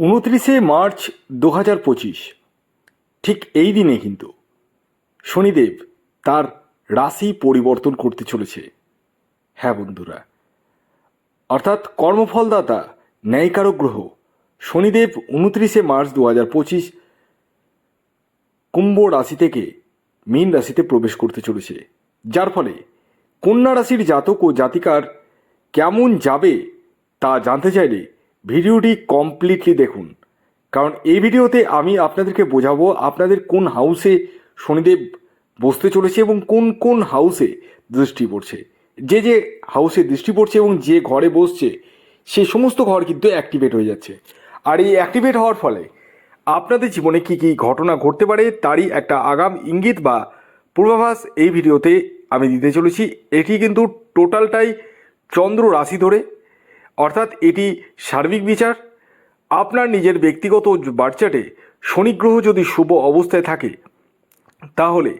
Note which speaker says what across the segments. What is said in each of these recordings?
Speaker 1: উনত্রিশে মার্চ দু হাজার পঁচিশ। ঠিক এই দিনে কিন্তু শনিদেব তার রাশি পরিবর্তন করতে চলেছে। হ্যাঁ বন্ধুরা, অর্থাৎ কর্মফলদাতা, ন্যায়কারক গ্রহ শনিদেব উনত্রিশে মার্চ দু হাজার পঁচিশ কুম্ভ রাশি থেকে মীন রাশিতে প্রবেশ করতে চলেছে। যার ফলে কন্যা রাশির জাতক ও জাতিকার কেমন যাবে তা জানতে চাইলে ভিডিওটি কমপ্লিটলি দেখুন। কারণ এই ভিডিওতে আমি আপনাদেরকে বোঝাবো আপনাদের কোন হাউসে শনিদেব বসতে চলেছে এবং কোন কোন হাউসে দৃষ্টি পড়ছে। যে যে হাউসে দৃষ্টি পড়ছে এবং যে ঘরে বসছে, সে সমস্ত ঘর কিন্তু অ্যাক্টিভেট হয়ে যাচ্ছে। আর এই অ্যাক্টিভেট হওয়ার ফলে আপনাদের জীবনে কী কী ঘটনা ঘটতে পারে তারই একটা আগাম ইঙ্গিত বা পূর্বাভাস এই ভিডিওতে আমি দিতে চলেছি। এটি কিন্তু টোটালটাই চন্দ্র রাশি ধরে অর্থাৎ এটি সার্বিক বিচার। আপনার নিজের ব্যক্তিগত বার্চাটে শনি গ্রহ যদি শুভ অবস্থায় থাকে, তাহলে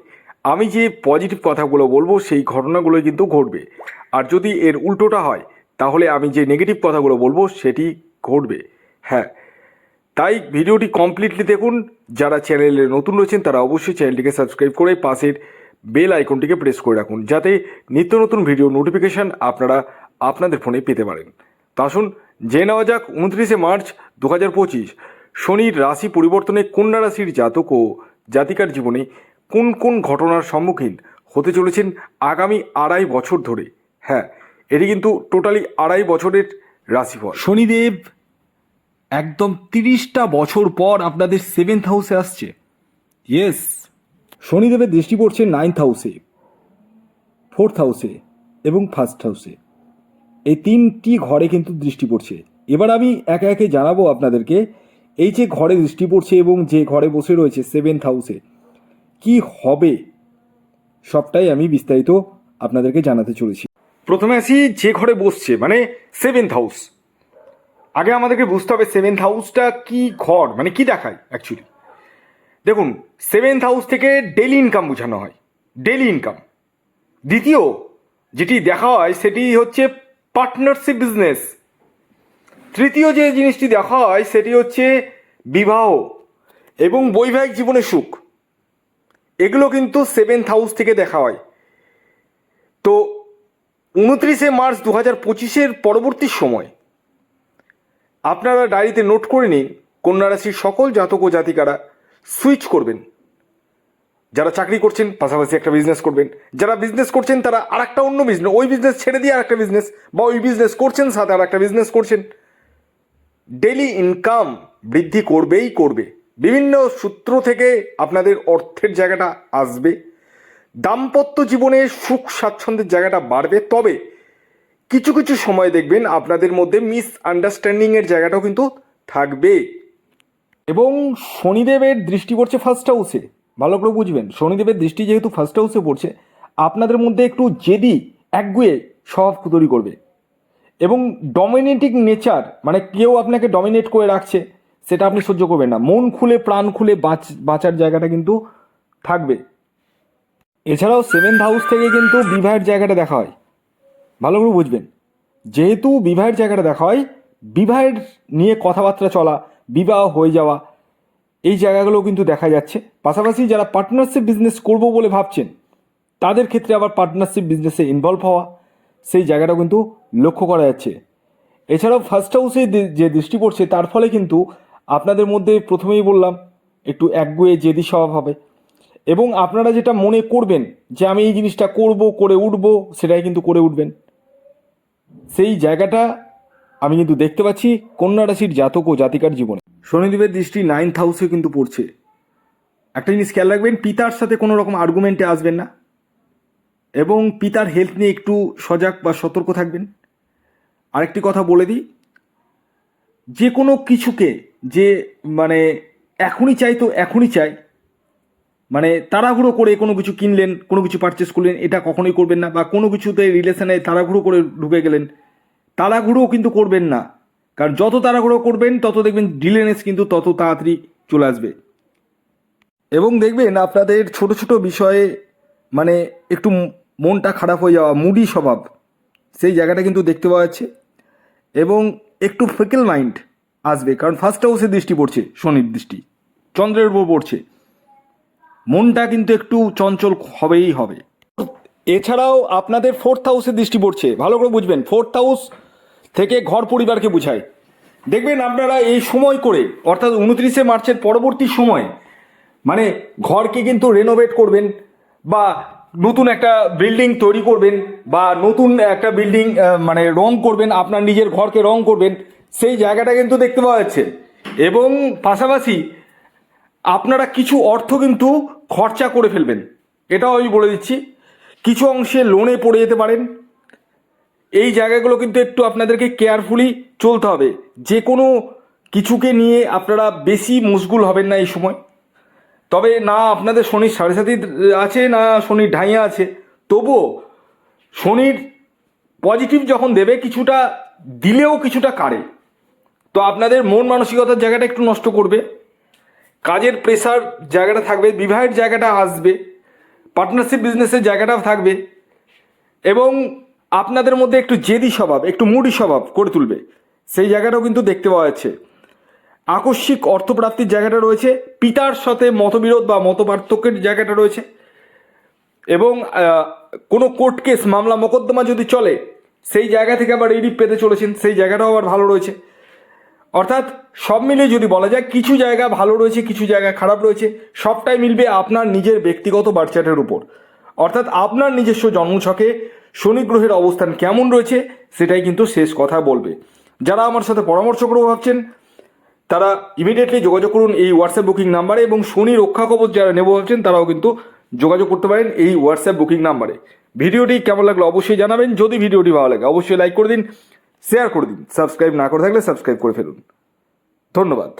Speaker 1: আমি যে পজিটিভ কথাগুলো বলব, সেই ঘটনাগুলো কিন্তু ঘটবে। আর যদি এর উল্টোটা হয়, তাহলে আমি যে নেগেটিভ কথাগুলো বলব, সেটি ঘটবে। হ্যাঁ তাই ভিডিওটি কমপ্লিটলি দেখুন। যারা চ্যানেলে নতুন রয়েছেন, তারা অবশ্যই চ্যানেলটিকে সাবস্ক্রাইব করে পাশের বেল আইকনটিকে প্রেস করে রাখুন, যাতে নিত্য নতুন ভিডিও নোটিফিকেশান আপনারা আপনাদের ফোনে পেতে পারেন। তা আসুন জেনে নেওয়া যাক উনত্রিশে মার্চ দু হাজার পঁচিশ শনির রাশি পরিবর্তনে কন্যা রাশির জাতক ও জাতিকার জীবনে কোন কোন ঘটনার সম্মুখীন হতে চলেছেন আগামী আড়াই বছর ধরে? হ্যাঁ এটি কিন্তু টোটালি আড়াই বছরের রাশিফল। শনিদেব, একদম তিরিশটা বছর পর আপনাদের সেভেন্থ হাউসে আসছে। ইয়েস শনিদেবের দৃষ্টি পড়ছে নাইন্থ হাউসে ফোর্থ হাউসে এবং ফার্স্ট হাউসে এই তিনটি ঘরে কিন্তু দৃষ্টি পড়ছে। এবার আমি একে একে জানাব আপনাদেরকে, এই যে ঘরে দৃষ্টি পড়ছে এবং যে ঘরে বসে রয়েছে সেভেন্থ হাউসে কি হবে সবটাই আমি বিস্তারিত আপনাদেরকে জানাতে চলেছি। প্রথমে আসি, যে ঘরে বসছে মানে সেভেন্থ হাউস আগে আমাদেরকে বুঝতে হবে সেভেন্থ হাউসটা কি ঘর মানে কি দেখায় অ্যাকচুয়ালি দেখুন সেভেন্থ হাউস থেকে ডেলি ইনকাম বোঝানো হয় ডেলি ইনকাম দ্বিতীয়, যেটি দেখা হয় সেটি হচ্ছে পার্টনারশিপ বিজনেস তৃতীয় যে জিনিসটি দেখা হয়, সেটি হচ্ছে বিবাহ এবং বৈবাহিক জীবনে সুখ। এগুলো কিন্তু সেভেন্থ হাউস থেকে দেখা হয়। তো উনত্রিশে মার্চ দু হাজার পঁচিশের পরবর্তী সময় আপনারা ডায়েরিতে নোট করে নিন, কন্যা রাশির সকল জাতক ও জাতিকারা সুইচ করবেন। যারা চাকরি করছেন, পাশাপাশি একটা বিজনেস করবেন। যারা বিজনেস করছেন, তারা আর একটা অন্য বিজনেস ওই বিজনেস ছেড়ে দিয়ে আর একটা বিজনেস বা ওই বিজনেস করছেন, সাথে আর একটা বিজনেস করছেন। ডেলি ইনকাম বৃদ্ধি করবেই করবে। বিভিন্ন সূত্র থেকে আপনাদের অর্থের জায়গাটা আসবে। দাম্পত্য জীবনে সুখ স্বাচ্ছন্দ্যের জায়গাটা বাড়বে। তবে কিছু কিছু সময় দেখবেন আপনাদের মধ্যে মিস আন্ডারস্ট্যান্ডিংয়ের জায়গাটাও কিন্তু থাকবে। এবং শনিদেবের দৃষ্টি পড়ছে ফার্স্ট হাউসে ভালো করে বুঝবেন। শনিদেবের দৃষ্টি যেহেতু ফার্স্ট হাউসে পড়ছে, আপনাদের মধ্যে একটু জেদি, একগুয়ে স্বভাব তৈরি করবে। এবং ডমিনেটিং নেচার মানে কেউ আপনাকে ডমিনেট করে রাখছে, সেটা আপনি সহ্য করবেন না। মন খুলে, প্রাণ খুলে বাঁচ, বাঁচার জায়গাটা কিন্তু থাকবে। এছাড়াও সেভেন্থ হাউস থেকে কিন্তু বিবাহের জায়গাটা দেখা হয়। ভালো করে বুঝবেন। যেহেতু বিবাহের জায়গাটা দেখা হয়, বিবাহের নিয়ে কথাবার্তা চলা, বিবাহ হয়ে যাওয়া এই জায়গাগুলো কিন্তু দেখা যাচ্ছে। পাশাপাশি যারা পার্টনারশিপ বিজনেস করব বলে ভাবছেন, তাদের ক্ষেত্রে আবার পার্টনারশিপ বিজনেসে ইনভলভ হওয়া, সেই জায়গাটাও কিন্তু লক্ষ্য করা যাচ্ছে। এছাড়াও ফার্স্ট হাউসে যে দৃষ্টি পড়ছে, তার ফলে কিন্তু আপনাদের মধ্যে প্রথমেই বললাম, একটু একগুয়ে জেদি স্বভাব হবে। এবং আপনারা যেটা মনে করবেন যে আমি এই জিনিসটা করব, করে উঠব, সেটাই কিন্তু করে উঠবেন। সেই জায়গাটা আমি কিন্তু দেখতে পাচ্ছি কন্যা রাশির জাতক ও জাতিকার জীবনে। শনিদেবের দৃষ্টি নাইন্থ হাউসে কিন্তু পড়ছে। একটা জিনিস খেয়াল রাখবেন, পিতার সাথে কোনো রকম আর্গুমেন্টে আসবেন না। এবং পিতার হেলথ নিয়ে একটু সজাগ বা সতর্ক থাকবেন। আরেকটি কথা বলে দিই, যে কোনো কিছুকে যে মানে এখনই চাই তো এখনই চাই মানে তাড়াহুড়ো করে কোনো কিছু কিনলেন, কোনো কিছু পারচেস করলেন, এটা কখনোই করবেন না বা কোনো কিছুতে রিলেশনে তাড়াহুড়ো করে ঢুকে গেলেন তাড়াহুড়ো কিন্তু করবেন না। কারণ যত তাড়াহুড়ো করবেন, তত দেখবেন ডিলেনেস কিন্তু তত তাড়াতাড়ি চলে আসবে। এবং দেখবেন আপনাদের ছোট ছোট বিষয়ে মানে একটু মনটা খারাপ হয়ে যাওয়া, মুডি স্বভাব, সেই জায়গাটা কিন্তু দেখতে পাওয়া যাচ্ছে। এবং একটু ফিকেল মাইন্ড আসবে, কারণ ফার্স্ট হাউসে দৃষ্টি পড়ছে, শনির দৃষ্টি, চন্দ্রের উপর পড়ছে। মনটা কিন্তু একটু চঞ্চল হবেই হবে। এছাড়াও আপনাদের ফোর্থ হাউসে দৃষ্টি পড়ছে, ভালো করে বুঝবেন ফোর্থ হাউস থেকে ঘর পরিবারকে বোঝায় দেখবেন আপনারা এই সময় করে, অর্থাৎ উনত্রিশে মার্চের পরবর্তী সময় মানে ঘরকে কিন্তু রেনোভেট করবেন বা নতুন একটা বিল্ডিং তৈরি করবেন বা নতুন একটা বিল্ডিং মানে রং করবেন, আপনার নিজের ঘরকে রং করবেন, সেই জায়গাটা কিন্তু দেখতে পাওয়া যাচ্ছে। এবং পাশাপাশি আপনারা কিছু অর্থ কিন্তু খরচা করে ফেলবেন। এটাও আমি বলে দিচ্ছি। কিছু অংশে লোনে পড়ে যেতে পারেন এই জায়গাগুলো কিন্তু একটু আপনাদেরকে কেয়ারফুলি চলতে হবে। যে কোনো কিছুকে নিয়ে আপনারা বেশি মুশগুল হবেন না এই সময়। তবে না আপনাদের শনির সাড়ে সাথী আছে, না শনির ঢাইয়া আছে। তবুও শনির পজিটিভ যখন দেবে, কিছুটা দিলেও কিছুটা কাড়ে। তো আপনাদের মন মানসিকতার জায়গাটা একটু নষ্ট করবে। কাজের প্রেশার জায়গাটা থাকবে, বিবাহের জায়গাটা আসবে পার্টনারশিপ বিজনেসের জায়গাটা থাকবে। এবং আপনাদের মধ্যে একটু জেদি স্বভাব, একটু মুডি স্বভাব করে তুলবে। সেই জায়গাটাও কিন্তু দেখতে পাওয়া যাচ্ছে। আকস্মিক অর্থপ্রাপ্তির জায়গাটা রয়েছে। পিতার সাথে মতবিরোধ বা মতপার্থক্যের জায়গাটা রয়েছে। এবং কোনো কোর্ট কেস, মামলা, মোকদ্দমা যদি চলে, সেই জায়গা থেকে আবার রিলিফ পেতে চলেছেন, সেই জায়গাটাও আবার ভালো রয়েছে। অর্থাৎ, সব মিলে যদি বলা যায়, কিছু জায়গা ভালো রয়েছে, কিছু জায়গা খারাপ রয়েছে, সবটাই মিলবে আপনার নিজের ব্যক্তিগত বার্চার্টের উপর। অর্থাৎ, আপনার নিজস্ব জন্মছকে শনি গ্রহের অবস্থান কেমন রয়েছে সেটাই কিন্তু শেষ কথা বলবে। যারা আমার সাথে পরামর্শ করব ভাবছেন, তারা ইমিডিয়েটলি যোগাযোগ করুন এই হোয়াটসঅ্যাপ বুকিং নাম্বারে এবং শনি রক্ষা কবচ যারা নেব ভাবছেন, তারাও কিন্তু যোগাযোগ করতে পারেন এই হোয়াটসঅ্যাপ বুকিং নাম্বারে। ভিডিওটি কেমন লাগল অবশ্যই জানাবেন, যদি ভিডিওটি ভালো লাগে অবশ্যই লাইক করে দিন শেয়ার করে দিন সাবস্ক্রাইব না করে থাকলে সাবস্ক্রাইব করে ফেলুন। ধন্যবাদ।